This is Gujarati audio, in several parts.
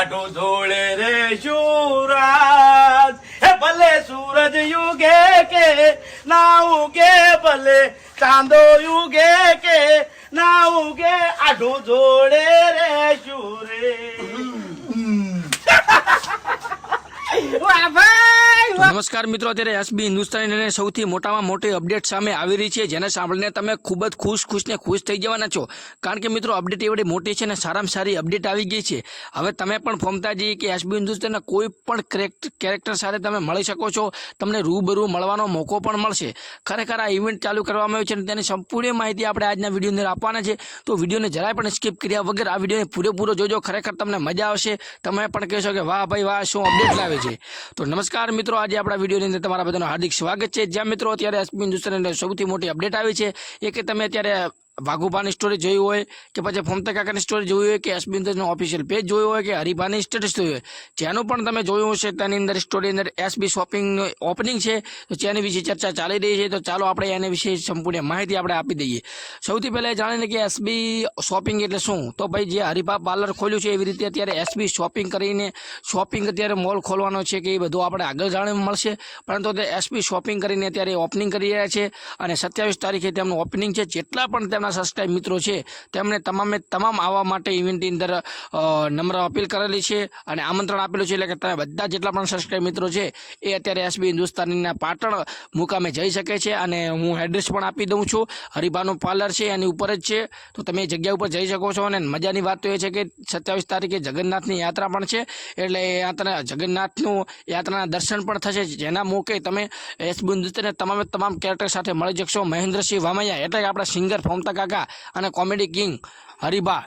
કાઢો ધોળે રે શુરાજ હે ભલે સૂરજ યુગે કે, ના ઉગે, ભલે ચાંદો યુગે કે, ના ઉગે આઢો ધોળે રે શુરે વાહ. નમસ્કાર મિત્રો, અત્યારે એસબી હિન્દુસ્તાની સૌથી મોટામાં મોટી અપડેટ સામે આવી રહી છે, જેને સાંભળીને તમે ખૂબ જ ખુશ ખુશ ને ખુશ થઈ જવાના છો. કારણ કે મિત્રો, અપડેટ એવડી મોટી છે ને સારામાં સારી અપડેટ આવી ગઈ છે. હવે તમે પણ ફોમતા જઈએ કે એસબી હિન્દુસ્તાનના કોઈ પણ કેરેક્ટર સાથે તમે મળી શકો છો. તમને રૂબરૂ મળવાનો મોકો પણ મળશે. ખરેખર આ ઇવેન્ટ ચાલુ કરવામાં આવ્યું છે અને તેની સંપૂર્ણ માહિતી આપણે આજના વિડીયોની આપવાના છે. તો વિડીયોને જરાય પણ સ્કીપ કર્યા વગર આ વિડીયોને પૂરેપૂરો જોજો. ખરેખર તમને મજા આવશે. તમે પણ કહેશો કે વાહ ભાઈ, વાહ, શું અપડેટ લાવે છે? તો નમસ્કાર મિત્રો, આજે આપણા વિડીયોની અંદર તમારા બધાનું હાર્દિક સ્વાગત છે. જ્યાં મિત્રો, અત્યારે એસપી હિન્દુસ્તાની સૌથી મોટી અપડેટ આવી છે, એ કે તમે અત્યારે વાઘુભાની સ્ટોરી જોઈ હોય કે પછી ફોમતા કાકાની સ્ટોરી જોઈ હોય કે એસબી હિન્દુસ્તાનનું ઓફિશિયલ પેજ જોયું હોય કે હરિભાની સ્ટેટસ જોયું હોય. જેનું પણ તમે જોયું હશે તેની અંદર સ્ટોરી અંદર એસબી શોપિંગ ઓપનિંગ છે. તો તેની વિશે ચર્ચા ચાલી રહી છે. તો ચાલો આપણે એના વિશે સંપૂર્ણ માહિતી આપણે આપી દઈએ. સૌથી પહેલાં જાણીને કે એસબી શોપિંગ એટલે શું? તો ભાઈ જે હરિભા પાર્લર ખોલ્યું છે એવી રીતે અત્યારે એસબી શોપિંગ કરીને શોપિંગ અત્યારે મોલ ખોલવાનો છે કે એ બધું આપણે આગળ જાણવા મળશે. પરંતુ તે એસબી શોપિંગ કરીને અત્યારે ઓપનિંગ કરી રહ્યા છે. અને સત્યાવીસ તારીખે તેમનું ઓપનિંગ છે. જેટલા પણ તેમના સબસ્ક્રાઇબ મિત્રો છે. તેમણે તમામે તમામ આવવા માટે ઇવેન્ટની અંદર નમ્ર અપીલ કરેલી છે અને આમંત્રણ આપેલું છે. એટલે કે તમે બધા જેટલા પણ સબસ્ક્રાઇબ મિત્રો છે, એ અત્યારે એસબી હિન્દુસ્તાનીના પાટણ મુકામે જઈ શકે છે અને હું એડ્રેસ પણ આપી દઉં છું. હરિભાનું પાર્લર છે, એની ઉપર જ છે. તો તમે એ જગ્યા ઉપર જઈ શકો છો અને મજાની વાત તો એ છે કે સત્યાવીસ તારીખે જગન્નાથની યાત્રા પણ છે. એટલે યાત્રા, જગન્નાથનું યાત્રાના દર્શન પણ થશે. જેના મોકે તમે એસબી હિન્દુસ્તાનના તમામે તમામ કેરેક્ટર સાથે મળી શકશો. મહેન્દ્રસિંહ વામૈયા એટલે આપણા સિંગર ફોમતા કાકા અને કોમેડી કિંગ હરિભા.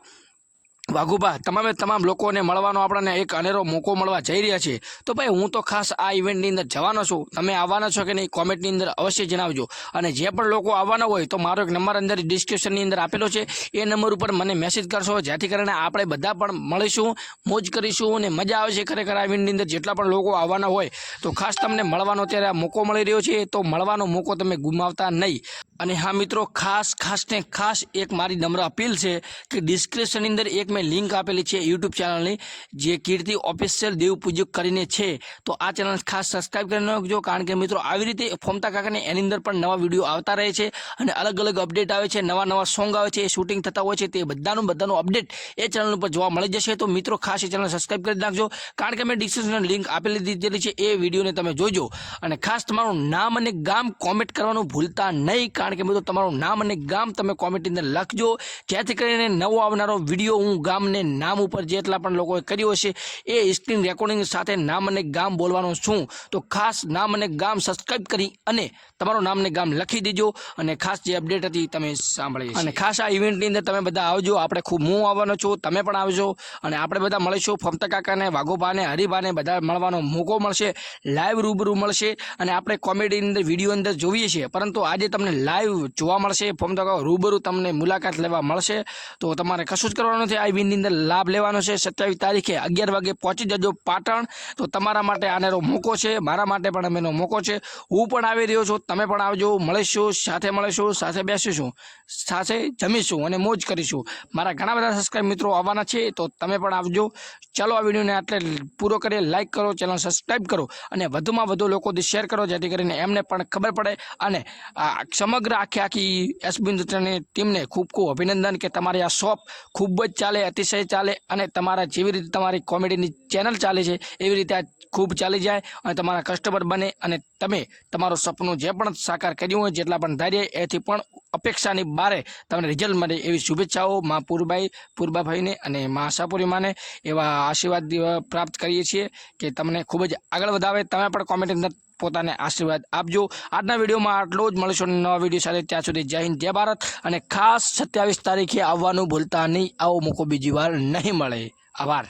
વાઘુબા, તમામે તમામ લોકોને મળવાનો આપણને એક અનેરો મોકો મળવા જઈ રહ્યા છે. તો ભાઈ, હું તો ખાસ આ ઇવેન્ટની અંદર જવાનો છું. તમે આવવાના છો કે નહીં કોમેન્ટની અંદર અવશ્ય જણાવજો. અને જે પણ લોકો આવવાના હોય, તો મારો એક નંબર અંદર ડિસ્ક્રિપ્શનની અંદર આપેલો છે. એ નંબર ઉપર મને મેસેજ કરશો. જેથી કરીને આપણે બધા પણ મળીશું, મોજ કરીશું અને મજા આવશે ખરેખર આ ઇવેન્ટની અંદર. જેટલા પણ લોકો આવવાના હોય, તો ખાસ તમને મળવાનો અત્યારે આ મોકો મળી રહ્યો છે. તો મળવાનો મોકો તમે ગુમાવતા નહીં. અને હા મિત્રો, ખાસ ખાસ ને ખાસ એક મારી નમ્ર અપીલ છે કે ડિસ્ક્રિપ્શનની અંદર એક મેં લિંક આપેલી છે યુટ્યુબ ચેનલની જે કીર્તિ ઓફિશિયલ દેવ પૂજક કરીને છે. તો આ ચેનલ ખાસ સબસ્ક્રાઈબ કરી નાખજો, કારણ કે મિત્રો આવી રીતે ફોમતા કાકાને એની અંદર પણ નવા વીડિયો આવતા રહે છે અને અલગ અલગ અપડેટ આવે છે, નવા નવા સોંગ આવે છે, એ શૂટિંગ થતા હોય છે, તે બધાનું બધાનું અપડેટ એ ચેનલ ઉપર જોવા મળી જશે. તો મિત્રો ખાસ એ ચેનલ સબસ્ક્રાઈબ કરી નાખજો, કારણ કે મેં ડિસ્ક્રિપ્શન લિંક આપેલી દીધેલી છે, એ વિડીયોને તમે જોજો. અને ખાસ તમારું નામ અને ગામ કોમેન્ટ કરવાનું ભૂલતા નહીં, કારણ કે મિત્રો તમારું નામ અને ગામ તમે કોમેન્ટની અંદર લખજો. જેથી કરીને નવો આવનારો વીડિયો હું ગામને નામ ઉપર જેટલા પણ લોકોએ કર્યો હશે, એ સ્ક્રીન રેકોર્ડિંગ સાથે નામ અને ગામ બોલવાનું છું. તો ખાસ નામ અને ગામ સબસ્ક્રાઈબ કરી અને તમારું નામ અને ગામ લખી દેજો અને ખાસ જે અપડેટ હતી તમે સાંભળી અને ખાસ આ ઇવેન્ટની અંદર તમે બધા આવજો. આપણે ખૂબ હું આવવાનો છું. તમે પણ આવજો. અને આપણે બધા મળીશું. ફમતા કાકાને વાઘોભાને હરિભાને બધા મળવાનો મોકો મળશે. લાઈવ રૂબરૂ મળશે. અને આપણે કોમેડીની અંદર વીડિયો અંદર જોઈએ છીએ. પરંતુ આજે તમને લાઈવ જોવા મળશે. ફમતા કાકા રૂબરૂ તમને મુલાકાત લેવા મળશે. તો તમારે કશું જ કરવાનું નથી. આ ઇવેન્ટની અંદર લાભ લેવાનો છે. સત્યાવીસ તારીખે અગિયાર વાગે પહોંચી જજો પાટણ. તો તમારા માટે આનેરો મોકો છે. મારા માટે પણ અમેનો મોકો છે. હું પણ આવી રહ્યો છું. તમે પણ આવજો. મળીશું. સાથે મળીશું. સાથે બેસીશું. સાથે જમીશું અને મોજ કરીશું. મારા ઘણા બધા સબસ્ક્રાઈબ મિત્રો આવવાના છે. તો તમે પણ આવજો. ચાલો આ વિડીયોને આટલે પૂરો કરીએ. લાઇક કરો ચેનલ સબસ્ક્રાઇબ કરો અને વધુમાં વધુ લોકોથી શેર કરો, જેથી કરીને એમને પણ ખબર પડે અને આ સમગ્ર આખી આખી એસબી નૃત્યની ટીમને ખૂબ ખૂબ અભિનંદન કે તમારી આ શોપ ખૂબ જ ચાલે અતિશય ચાલે અને તમારા જેવી રીતે તમારી કોમેડીની ચેનલ ચાલે છે, એવી રીતે આ ખૂબ ચાલી જાય અને તમારા કસ્ટમર બને અને તમે તમારું સપનું જે પણ સાકાર કર્યું હોય, જેટલા પણ ધાર્ય એથી પણ અપેક્ષાની બારે તમને રિઝલ્ટ મળે એવી શુભેચ્છાઓ મા પૂરબાઈ, પૂરબાભાઈને અને મા આશાપુરી માને એવા આશીર્વાદ પ્રાપ્ત કરીએ છીએ કે તમને ખૂબ જ આગળ વધાવે. તમે પણ અંદર પોતાને આશીર્વાદ આપજો. આજના વિડીયોમાં આટલો જ મળીશું નવા વીડિયો સાથે ત્યાં સુધી જય હિન્દ, જય ભારત. અને ખાસ સત્યાવીસ તારીખે આવવાનું ભૂલતા નહીં. આવો મોકો બીજી વાર નહીં મળે. આભાર.